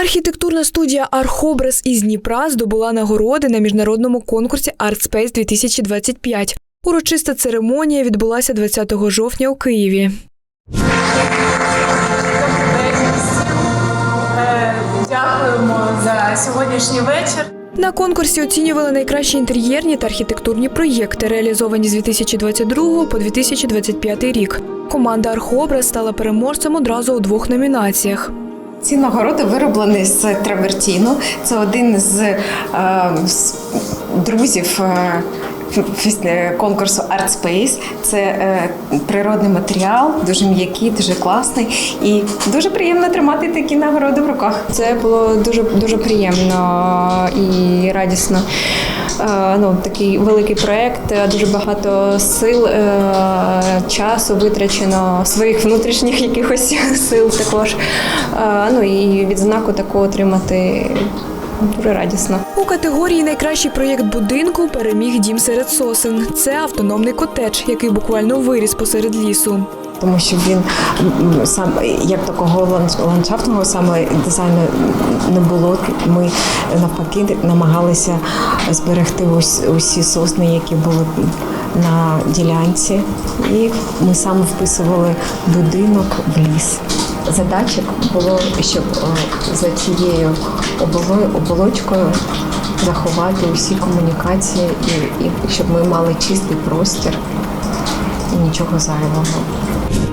Архітектурна студія Архобраз із Дніпра здобула нагороди на міжнародному конкурсі ArtSpace 2025. Урочиста церемонія відбулася 20 жовтня у Києві. Дякуємо за сьогоднішній вечір. На конкурсі оцінювали найкращі інтер'єрні та архітектурні проєкти, реалізовані з 2022 по 2025 рік. Команда Архобраз стала переможцем одразу у двох номінаціях. Ці нагороди вироблені з травертіну. Це один з, е, з друзів е, фес- е, конкурсу Це е, природний матеріал, дуже м'який, дуже класний. І дуже приємно тримати такі нагороди в руках. Це було дуже дуже приємно і радісно. Е, Ну, такий великий проект, е, дуже багато сил, е, часу витрачено, своїх внутрішніх якихось сил також. Е, Ну і відзнаку таку отримати дуже радісно. У категорії Найкращий проєкт будинку переміг дім серед сосен. Це автономний котедж, який буквально виріс посеред лісу. Тому що він сам як такого ландшафтного саме дизайну не було. Ми навпаки намагалися зберегти ус- усі сосни, які були на ділянці, і ми саме вписували будинок в ліс. Задача було, щоб е, за цією оболо- оболочкою заховати усі комунікації, і, і щоб ми мали чистий простір і нічого зайвого.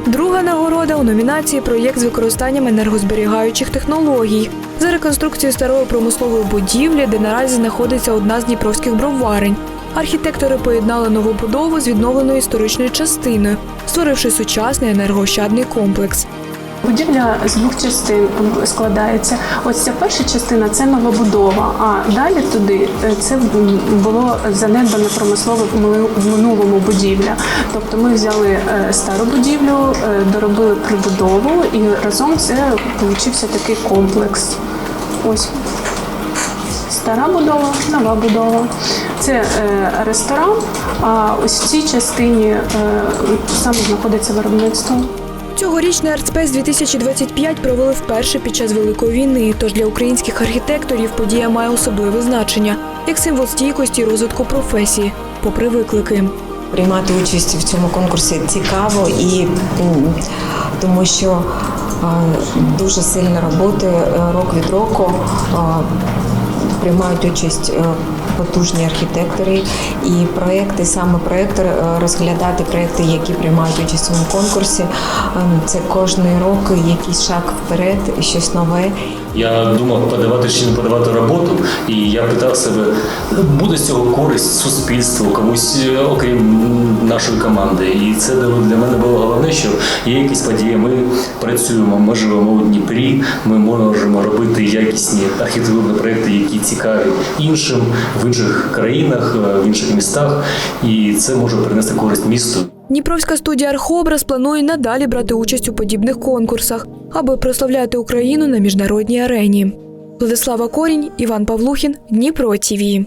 Друга нагорода у номінації Проєкт з використанням енергозберігаючих технологій за реконструкцію старої промислової будівлі, де наразі знаходиться одна з дніпровських броварень. Архітектори поєднали нову будову з відновленою історичною частиною, створивши сучасний енергоощадний комплекс. Будівля з двох частин складається. Ось ця перша частина це новобудова, а далі туди е, це було занедбане промислове в минулому будівля. Тобто ми взяли е, стару будівлю, е, доробили прибудову і разом це получився такий комплекс. Ось стара будова, нова будова. Це е, ресторан, а ось в цій частині е, саме знаходиться виробництво. Цьогорічний ArtSpace 2025 провели вперше під час Великої війни, тож для українських архітекторів подія має особливе значення як символ стійкості і розвитку професії, попри виклики. Приймати участь в цьому конкурсі цікаво і тому що е, дуже сильна робота е, рок від року. Е, Приймають участь е, потужні архітектори і проекти, саме проектор е, розглядати проекти, які приймають участь у конкурсі. Ем, Це кожний рок якийсь шаг вперед, щось нове. Я думав подавати чи не подавати роботу, і я питав себе, буде з цього користь суспільству, комусь е, окрім нашої команди. І це для мене було головне, що є якісь події. Ми працюємо, ми живемо у Дніпрі, ми можемо робити якісні архітектурні проекти, які цікаві іншим в інших країнах, е, в інших містах, і це може принести користь місту. Дніпровська студія Архобраз планує надалі брати участь у подібних конкурсах, аби прославляти Україну на міжнародній арені. Владислава Корінь, Іван Павлухін, Дніпро ТІВІ.